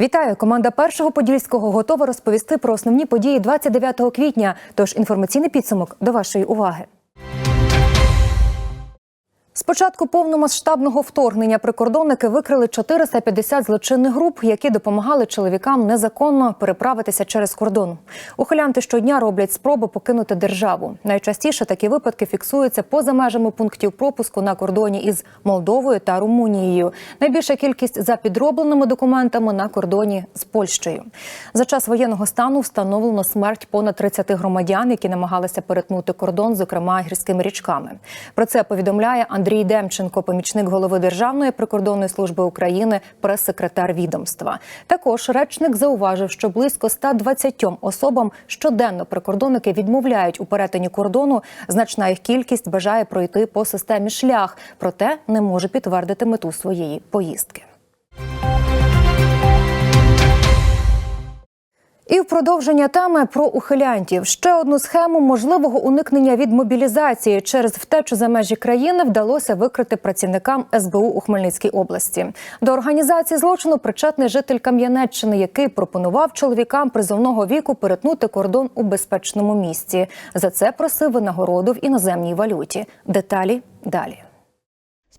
Вітаю! Команда першого подільського готова розповісти про основні події 29 квітня. Тож інформаційний підсумок до вашої уваги. З початку повномасштабного вторгнення прикордонники викрили 450 злочинних груп, які допомагали чоловікам незаконно переправитися через кордон. Ухилянти щодня роблять спроби покинути державу. Найчастіше такі випадки фіксуються поза межами пунктів пропуску на кордоні із Молдовою та Румунією. Найбільша кількість за підробленими документами на кордоні з Польщею. За час воєнного стану встановлено смерть понад 30 громадян, які намагалися перетнути кордон, зокрема гірськими річками. Про це повідомляє Андрій Демченко, помічник голови Державної прикордонної служби України, прес-секретар відомства. Також речник зауважив, що близько 120 особам щоденно прикордонники відмовляють у перетині кордону. Значна їх кількість бажає пройти по системі шлях, проте не може підтвердити мету своєї поїздки. І в продовження теми про ухилянтів ще одну схему можливого уникнення від мобілізації через втечу за межі країни вдалося викрити працівникам СБУ у Хмельницькій області. До організації злочину причетний житель Кам'янеччини, який пропонував чоловікам призовного віку перетнути кордон у безпечному місці. За це просив винагороду в іноземній валюті. Деталі далі.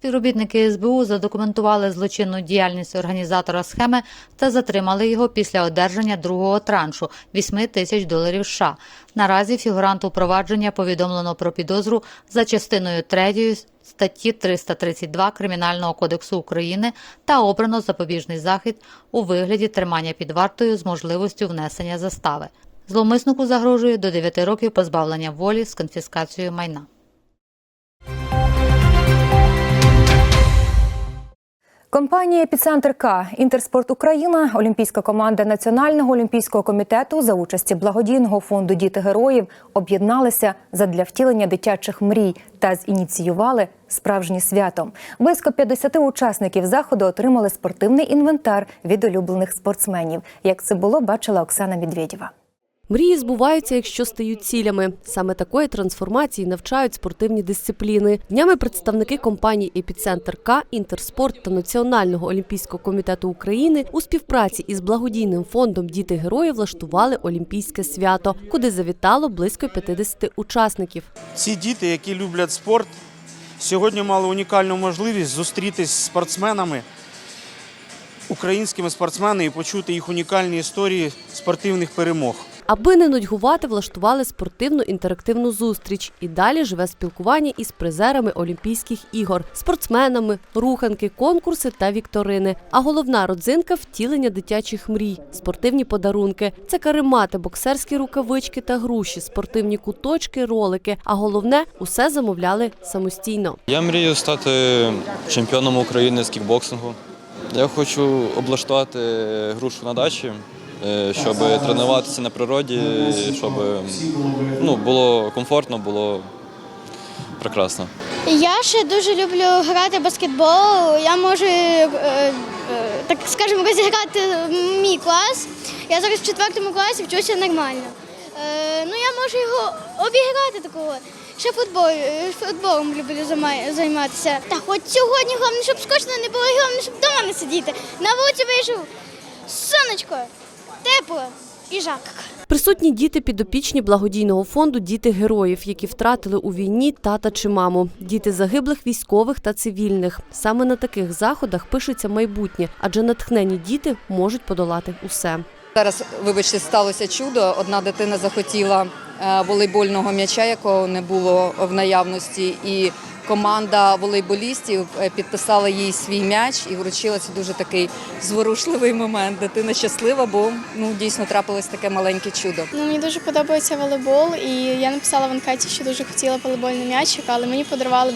Співробітники СБУ задокументували злочинну діяльність організатора схеми та затримали його після одержання другого траншу 8 тисяч доларів США. Наразі фігуранту провадження повідомлено про підозру за частиною 3 статті 332 Кримінального кодексу України та обрано запобіжний захід у вигляді тримання під вартою з можливістю внесення застави. Зловмиснику загрожує до 9 років позбавлення волі з конфіскацією майна. Компанія «Епіцентр К», Інтерспорт Україна, Олімпійська команда Національного олімпійського комітету за участі благодійного фонду Діти героїв об'єдналися задля втілення дитячих мрій та зініціювали справжнє свято. Близько 50 учасників заходу отримали спортивний інвентар від улюблених спортсменів. Як це було, бачила Оксана Медведєва. Мрії збуваються, якщо стають цілями. Саме такої трансформації навчають спортивні дисципліни. Днями представники компаній Епіцентр К, Інтерспорт та Національного олімпійського комітету України у співпраці із благодійним фондом Діти героїв влаштували олімпійське свято, куди завітало близько 50 учасників. Ці діти, які люблять спорт, сьогодні мали унікальну можливість зустрітись з спортсменами, українськими спортсменами і почути їх унікальні історії спортивних перемог. Аби не нудьгувати, влаштували спортивну інтерактивну зустріч. І далі живе спілкування із призерами Олімпійських ігор, спортсменами, руханки, конкурси та вікторини. А головна родзинка втілення дитячих мрій, спортивні подарунки. Це каремати, боксерські рукавички та груші, спортивні куточки, ролики. А головне усе замовляли самостійно. Я мрію стати чемпіоном України з кікбоксингу. Я хочу облаштувати грушу на дачі, щоб тренуватися на природі, щоб ну, було комфортно, було прекрасно. Я ще дуже люблю грати в баскетбол. Я можу, е, е, так скажемо, розіграти мій клас. Я зараз в четвертому класі вчуся нормально. Е, ну, я можу його обіграти такого. Ще футбол, е, футболом люблю займатися. Та хоч сьогодні головне, щоб скучно не було, головне, щоб вдома не сидіти. На вулиці вийшов сонечко, тепло і жарко. Присутні діти підопічні благодійного фонду Діти героїв, які втратили у війні тата чи маму. Діти загиблих військових та цивільних. Саме на таких заходах пишеться майбутнє, адже натхнені діти можуть подолати усе. Зараз, вибачте, сталося чудо. Одна дитина захотіла е, волейбольного м'яча, якого не було в наявності, і команда волейболістів е, підписала їй свій м'яч і вручила це дуже такий зворушливий момент. Дитина щаслива, бо ну дійсно трапилось таке маленьке чудо. Ну, мені дуже подобається волейбол, і я написала в анкеті, що дуже хотіла волейбольний м'ячик, але мені подарували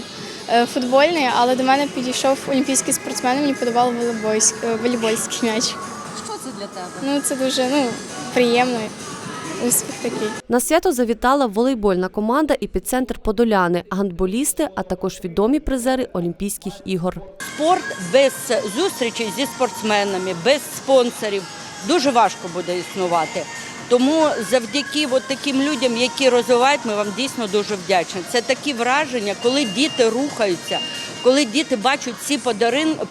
е, футбольний, але до мене підійшов олімпійський спортсмен, і мені волейбольський, е, волейбольський м'яч. Що це для тебе? Ну, це дуже ну, приємно, успіх такий. На свято завітала волейбольна команда «Епіцентр Подоляни, гандболісти, а також відомі призери Олімпійських ігор. спорт без зустрічей зі спортсменами, без спонсорів дуже важко буде існувати. Тому завдяки от таким людям, які розвивають, ми вам дійсно дуже вдячні. Це такі враження, коли діти рухаються, коли діти бачать ці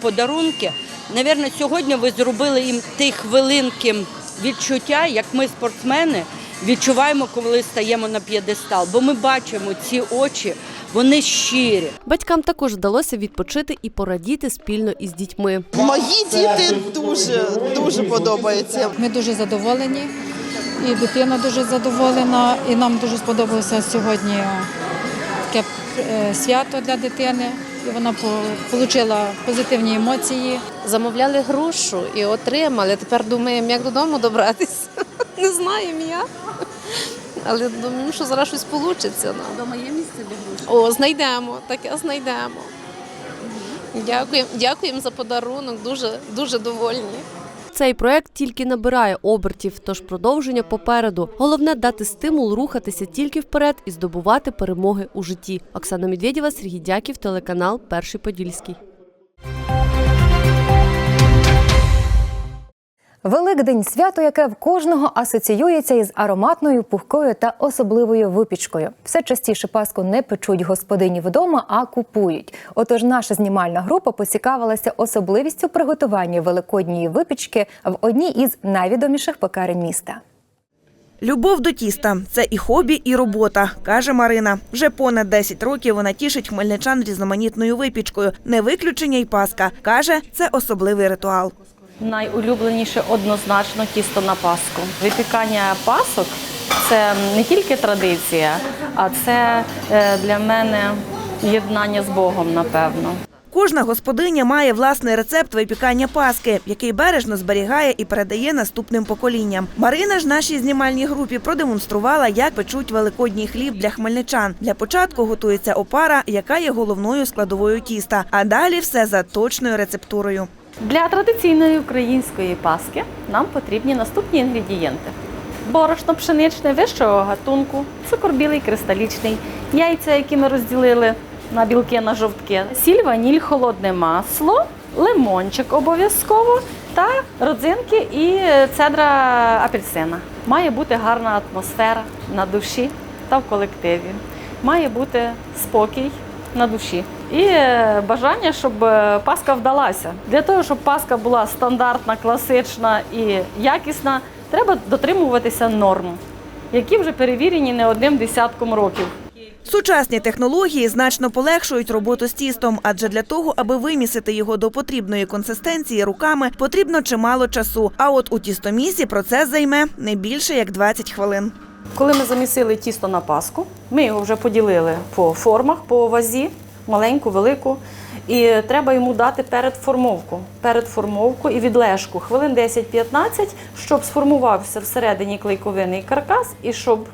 подарунки. Навірно, сьогодні ви зробили їм ті хвилинки відчуття, як ми, спортсмени, відчуваємо, коли стаємо на п'єдестал. Бо ми бачимо ці очі, вони щирі. Батькам також вдалося відпочити і порадіти спільно із дітьми. Мої діти дуже дуже подобаються. Ми дуже задоволені, і дитина дуже задоволена, і нам дуже сподобалося сьогодні таке е, свято для дитини. І вона отримала позитивні емоції. Замовляли грушу і отримали. Тепер думаємо, як додому добратися. Не знаємо як. Але думаю, що зараз щось вийде. Вдома є місце для груші? О, знайдемо, таке знайдемо. Дякуємо, дякуємо за подарунок, дуже, дуже довольні. Цей проект тільки набирає обертів, тож продовження попереду. Головне дати стимул рухатися тільки вперед і здобувати перемоги у житті. Оксана Медведєва, Сергій Дяків, телеканал Перший Подільський. Великдень свято, яке в кожного асоціюється із ароматною, пухкою та особливою випічкою. Все частіше паску не печуть господині вдома, а купують. Отож, наша знімальна група поцікавилася особливістю приготування великодньої випічки в одній із найвідоміших пекарень міста. Любов до тіста це і хобі, і робота, каже Марина. Вже понад 10 років вона тішить хмельничан різноманітною випічкою. Не виключення й паска. каже, це особливий ритуал. Найулюбленіше однозначно тісто на паску. Випікання пасок це не тільки традиція, а це е, для мене єднання з Богом, напевно. Кожна господиня має власний рецепт випікання паски, який бережно зберігає і передає наступним поколінням. Марина ж нашій знімальній групі продемонструвала, як печуть великодній хліб для хмельничан. Для початку готується опара, яка є головною складовою тіста. А далі все за точною рецептурою. Для традиційної української паски нам потрібні наступні інгредієнти: борошно пшеничне вищого гатунку, цукор білий кристалічний, яйця, які ми розділили на білки, на жовтки, сіль, ваніль, холодне масло, лимончик обов'язково та родзинки і цедра апельсина. Має бути гарна атмосфера на душі та в колективі. Має бути спокій на душі. І е, бажання, щоб е, паска вдалася. Для того, щоб паска була стандартна, класична і якісна, треба дотримуватися норм, які вже перевірені не одним десятком років. Сучасні технології значно полегшують роботу з тістом, адже для того, аби вимісити його до потрібної консистенції руками, потрібно чимало часу. А от у тістомісі процес займе не більше як 20 хвилин. Коли ми замісили тісто на паску, ми його вже поділили по формах, по вазі, маленьку, велику. І треба йому дати передформовку. Передформовку і відлежку хвилин 10-15, щоб сформувався всередині клейковинний каркас і щоб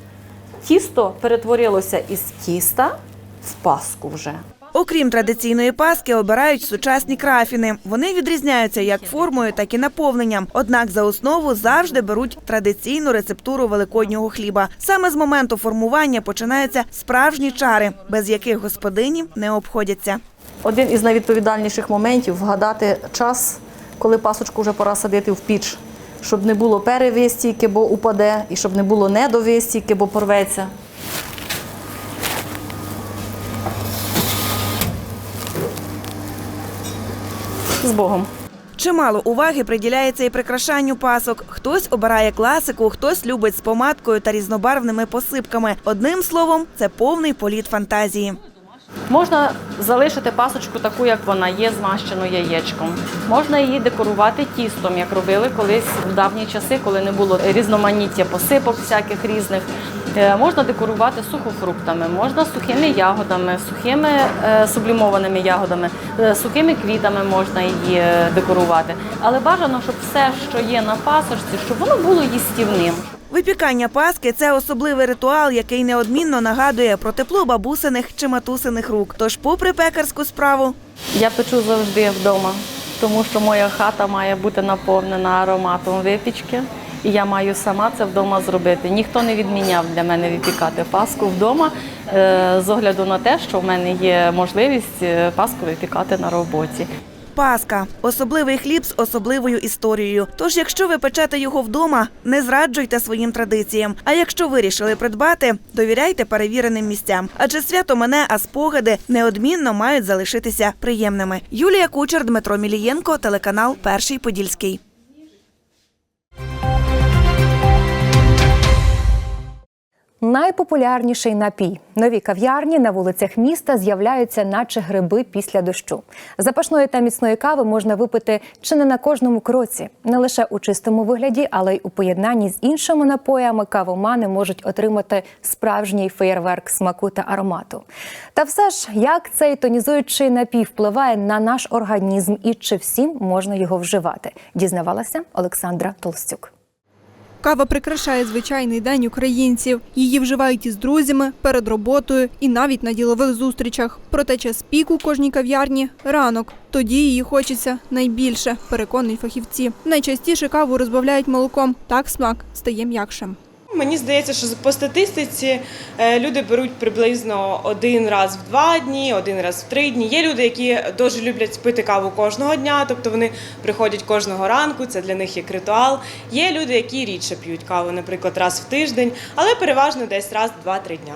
тісто перетворилося із тіста в паску вже. Окрім традиційної паски, обирають сучасні крафіни. Вони відрізняються як формою, так і наповненням. Однак за основу завжди беруть традиційну рецептуру великоднього хліба. Саме з моменту формування починаються справжні чари, без яких господині не обходяться. Один із найвідповідальніших моментів вгадати час, коли пасочку вже пора садити в піч, щоб не було перевистійки, бо упаде, і щоб не було недовистійки, бо порветься. З Богом. Чимало уваги приділяється і прикрашанню пасок. Хтось обирає класику, хтось любить з помадкою та різнобарвними посипками. Одним словом, це повний політ фантазії. Можна залишити пасочку таку, як вона є, змащену яєчком. Можна її декорувати тістом, як робили колись в давні часи, коли не було різноманіття посипок всяких різних. Е, Можна декорувати сухофруктами, можна сухими ягодами, сухими е, сублімованими ягодами, е, сухими квітами можна її декорувати. Але бажано, щоб все, що є на пасочці, щоб воно було їстівним. Випікання паски це особливий ритуал, який неодмінно нагадує про тепло бабусиних чи матусиних рук. Тож, попри пекарську справу, Я печу завжди вдома, тому що моя хата має бути наповнена ароматом випічки. І я маю сама це вдома зробити. Ніхто не відміняв для мене випікати паску вдома е, з огляду на те, що в мене є можливість е, паску випікати на роботі. Паска особливий хліб з особливою історією. Тож, якщо ви печете його вдома, не зраджуйте своїм традиціям. А якщо вирішили придбати, довіряйте перевіреним місцям. Адже свято мене, а спогади неодмінно мають залишитися приємними. Юлія Кучер, Дмитро Мілієнко, телеканал Перший Подільський. Найпопулярніший напій. Нові кав'ярні на вулицях міста з'являються, наче гриби після дощу. Запашної та міцної кави можна випити чи не на кожному кроці, не лише у чистому вигляді, але й у поєднанні з іншими напоями кавомани можуть отримати справжній феєрверк смаку та аромату. Та все ж, як цей тонізуючий напій впливає на наш організм і чи всім можна його вживати, дізнавалася Олександра Толстюк. Кава прикрашає звичайний день українців. Її вживають із друзями, перед роботою і навіть на ділових зустрічах. Проте час піку кожній кав'ярні ранок. Тоді її хочеться найбільше, переконують фахівці. Найчастіше каву розбавляють молоком. Так смак стає м'якшим. Мені здається, що по статистиці е, люди беруть приблизно один раз в два дні, один раз в три дні. Є люди, які дуже люблять пити каву кожного дня, тобто вони приходять кожного ранку, це для них як ритуал. Є люди, які рідше п'ють каву, наприклад, раз в тиждень, але переважно десь раз в два-три дня.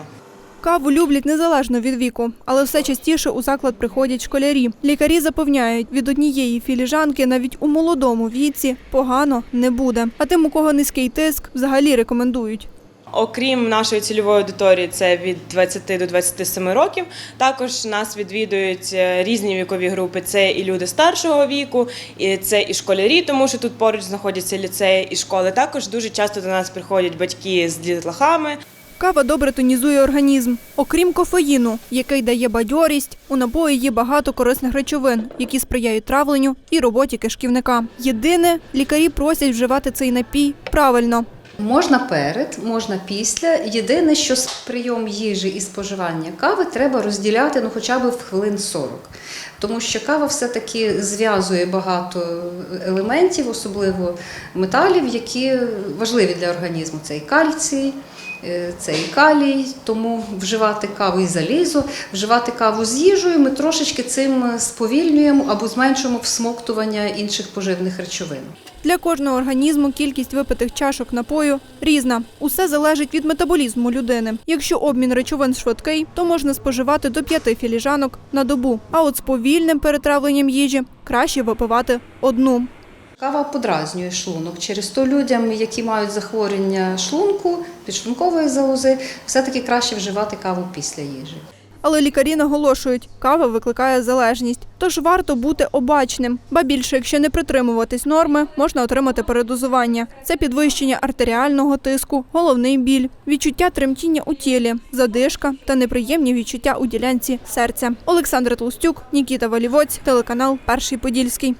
Каву люблять незалежно від віку, але все частіше у заклад приходять школярі. Лікарі запевняють, від однієї філіжанки навіть у молодому віці погано не буде. А тим, у кого низький тиск, взагалі рекомендують. Окрім нашої цільової аудиторії, це від 20 до 27 років. Також нас відвідують е, різні вікові групи. Це і люди старшого віку, і це і школярі, тому що тут поруч знаходяться ліцеї і школи. Також дуже часто до нас приходять батьки з дітлахами. Кава добре тонізує організм. Окрім кофеїну, який дає бадьорість, у напої є багато корисних речовин, які сприяють травленню і роботі кишківника. Єдине, лікарі просять вживати цей напій правильно. Можна перед, можна після. Єдине, що прийом їжі і споживання кави треба розділяти ну, хоча б в хвилин 40. Тому що кава все-таки зв'язує багато елементів, особливо металів, які важливі для організму. Це і кальцій, е, це і калій, тому вживати каву і залізо, вживати каву з їжею ми трошечки цим сповільнюємо або зменшуємо всмоктування інших поживних речовин. Для кожного організму кількість випитих чашок напою різна. Усе залежить від метаболізму людини. Якщо обмін речовин швидкий, то можна споживати до п'яти філіжанок на добу. А от з повільним перетравленням їжі краще випивати одну. Кава подразнює шлунок. Через то людям, які мають захворювання шлунку, підшлункової залози, все-таки краще вживати каву після їжі. Але лікарі наголошують, кава викликає залежність, тож варто бути обачним. Ба більше, якщо не притримуватись норми, можна отримати передозування. Це підвищення артеріального тиску, головний біль, відчуття тремтіння у тілі, задишка та неприємні відчуття у ділянці серця. Олександр Толстюк, Нікіта Валівоць, телеканал Перший Подільський.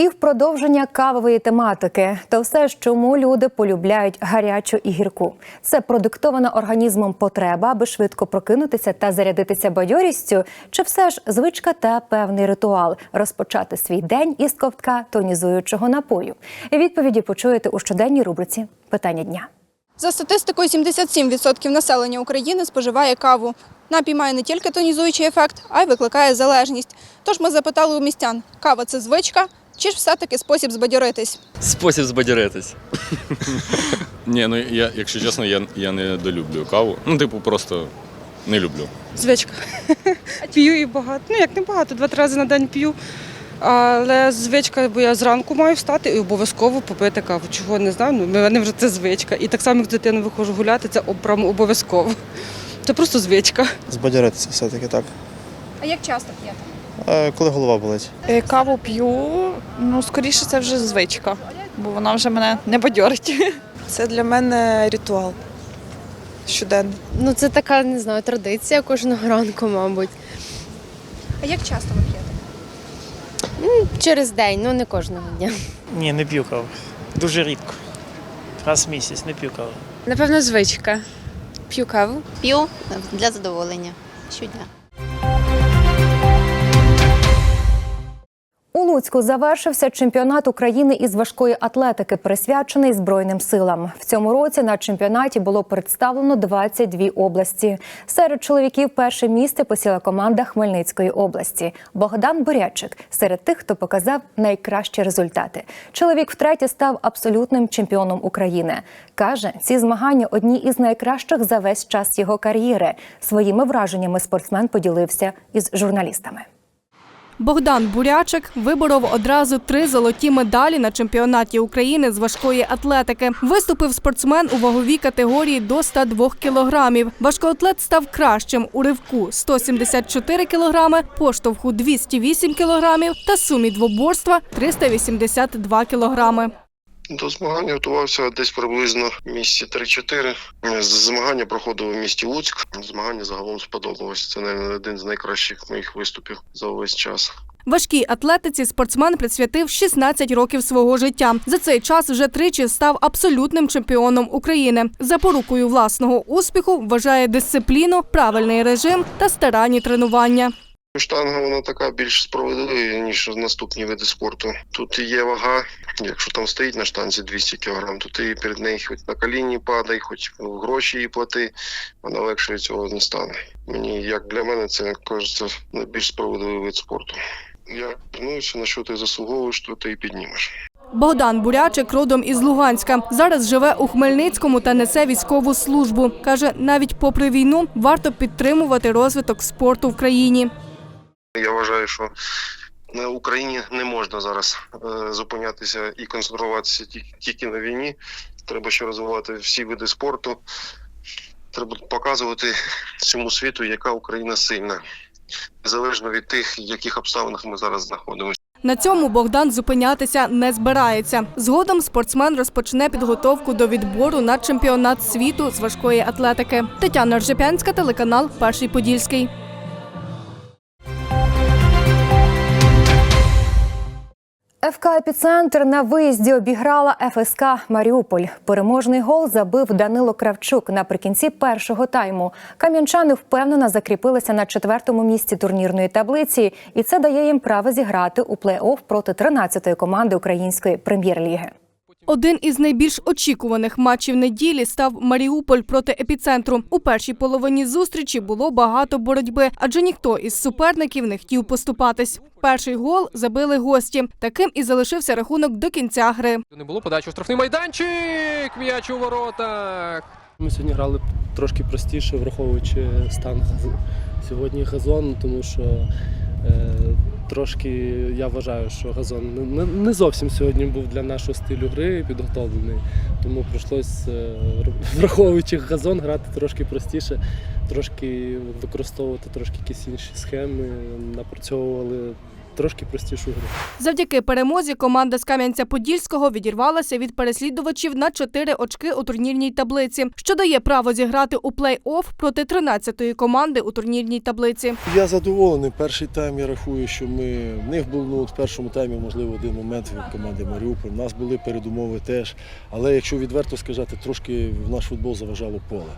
І в продовження кавової тематики, то все чому люди полюбляють гарячу і гірку. Це продиктована організмом потреба, аби швидко прокинутися та зарядитися бадьорістю, чи все ж звичка та певний ритуал розпочати свій день із ковтка тонізуючого напою. Відповіді почуєте у щоденній рубриці Питання дня. За статистикою, 77% населення України споживає каву. Напій має не тільки тонізуючий ефект, а й викликає залежність. Тож ми запитали у містян: кава це звичка чи ж все-таки спосіб збадьоритись? Спосіб збадьоритись. Ні, ну я, якщо чесно, я, я не долюблю каву. Ну, типу, просто не люблю. Звичка. П'ю і багато. Ну як не багато, два-три рази на день п'ю. Але звичка, бо я зранку маю встати і обов'язково попити каву. Чого не знаю, ну в мене вже це звичка. І так само, як з дитиною виходжу гуляти, це прямо обов'язково. Це просто звичка. Збадьоритися все-таки так. А як часто п'єте? Е, Коли голова болить. Е, Каву п'ю, ну скоріше це вже звичка, бо вона вже мене не бадьорить. Це для мене ритуал щоденний. Ну, це така, не знаю, традиція кожного ранку, мабуть. А як часто ви п'єте? Через день, ну не кожного дня. Ні, не п'ю каву. Дуже рідко. Раз в місяць не п'ю каву. Напевно, звичка. П'ю каву. П'ю для задоволення щодня. Луцьку завершився чемпіонат України із важкої атлетики, присвячений Збройним силам. В цьому році на чемпіонаті було представлено 22 області. Серед чоловіків перше місце посіла команда Хмельницької області. Богдан Бурячик серед тих, хто показав найкращі результати. Чоловік втретє став абсолютним чемпіоном України. Каже, ці змагання одні із найкращих за весь час його кар'єри. Своїми враженнями спортсмен поділився із журналістами. Богдан Бурячик виборов одразу три золоті медалі на чемпіонаті України з важкої атлетики. Виступив спортсмен у ваговій категорії до 102 кілограмів. Важкоатлет став кращим у ривку 174 кілограми, поштовху 208 кілограмів та сумі двоборства 382 кілограми. До змагання готувався десь приблизно в місті 3-4. Змагання проходило в місті Луцьк. Змагання загалом сподобалось. Це мабуть, один з найкращих моїх виступів за увесь час. Важкій атлетиці спортсмен присвятив 16 років свого життя. За цей час вже тричі став абсолютним чемпіоном України. Запорукою власного успіху вважає дисципліну, правильний режим та старанні тренування. Штанга вона така більш справедлива, ніж наступні види спорту. Тут є вага, якщо там стоїть на штанзі 200 кг, то ти перед нею хоч на коліні падай, хоч гроші їй плати, вона легше від цього не стане. Мені, як для мене, це кажеться найбільш справедливий вид спорту. Я тренуюся, на що ти заслуговуєш, то ти і піднімеш. Богдан Бурячик родом із Луганська. Зараз живе у Хмельницькому та несе військову службу. Каже, навіть попри війну варто підтримувати розвиток спорту в країні. Я вважаю, що на Україні не можна зараз е, зупинятися і концентруватися ті- тільки на війні. Треба ще розвивати всі види спорту. Треба показувати всьому світу, яка Україна сильна, незалежно від тих, в яких обставинах ми зараз знаходимося. На цьому Богдан зупинятися не збирається. Згодом спортсмен розпочне підготовку до відбору на чемпіонат світу з важкої атлетики. Тетяна Ржепянська, телеканал Перший Подільський. ФК «Епіцентр» на виїзді обіграла ФСК Маріуполь. Переможний гол забив Данило Кравчук наприкінці першого тайму. Кам'янчани впевнено закріпилися на четвертому місці турнірної таблиці, і це дає їм право зіграти у плей-офф проти 13-ї команди української прем'єр-ліги. Один із найбільш очікуваних матчів неділі став Маріуполь проти епіцентру. У першій половині зустрічі було багато боротьби, адже ніхто із суперників не хотів поступатись. Перший гол забили гості. Таким і залишився рахунок до кінця гри. Не було подачі у штрафний майданчик. М'яч у воротах. Ми сьогодні грали трошки простіше, враховуючи стан сьогодні газону, тому що трошки я вважаю, що газон не зовсім сьогодні був для нашого стилю гри підготовлений. Тому прийшлось, е, враховуючи газон, грати трошки простіше, трошки використовувати трошки якісь інші схеми, напрацьовували трошки простішу гру. Завдяки перемозі команда з Кам'янця-Подільського відірвалася від переслідувачів на 4 очки у турнірній таблиці, що дає право зіграти у плей-офф проти 13-ї команди у турнірній таблиці. Я задоволений. Перший тайм я рахую, що ми в них був ну, в першому таймі, можливо, один момент від команди Маріуполь. У нас були передумови теж. Але якщо відверто сказати, трошки в наш футбол заважало поле.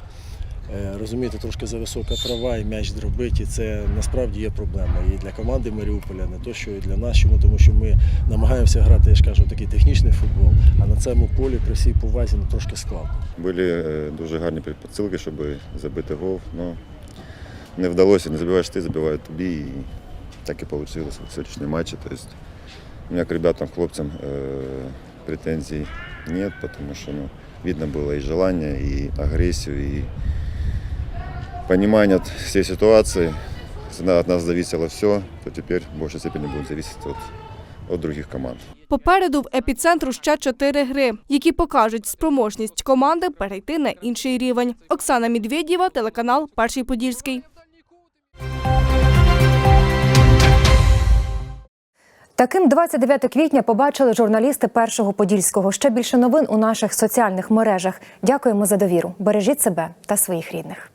Е, Розумієте, трошки зависока трава і м'яч дробить, і це насправді є проблема. І для команди Маріуполя, не то, що і для нас, чому, тому що ми намагаємося грати, я ж кажу, такий технічний футбол, а на цьому полі при всій повазі ну, трошки складно. Були е, дуже гарні підсилки, щоб забити гол. Ну, не вдалося, не забиваєш ти, забивають тобі. І так і вийшло в сьогоднішньому матчі. Тобто, у мене к ребятам, хлопцям э, претензий нет, потому что ну, видно было и желание, и агрессию, и понимание от всей ситуации. Если от нас зависело все, то теперь в большей степени будет зависеть от, от других команд. Попереду в епіцентру ще чотири гри, які покажуть спроможність команди перейти на інший рівень. Оксана Медведєва, телеканал Перший Подільський. Таким 29 квітня побачили журналісти першого подільського. Ще більше новин у наших соціальних мережах. Дякуємо за довіру. Бережіть себе та своїх рідних.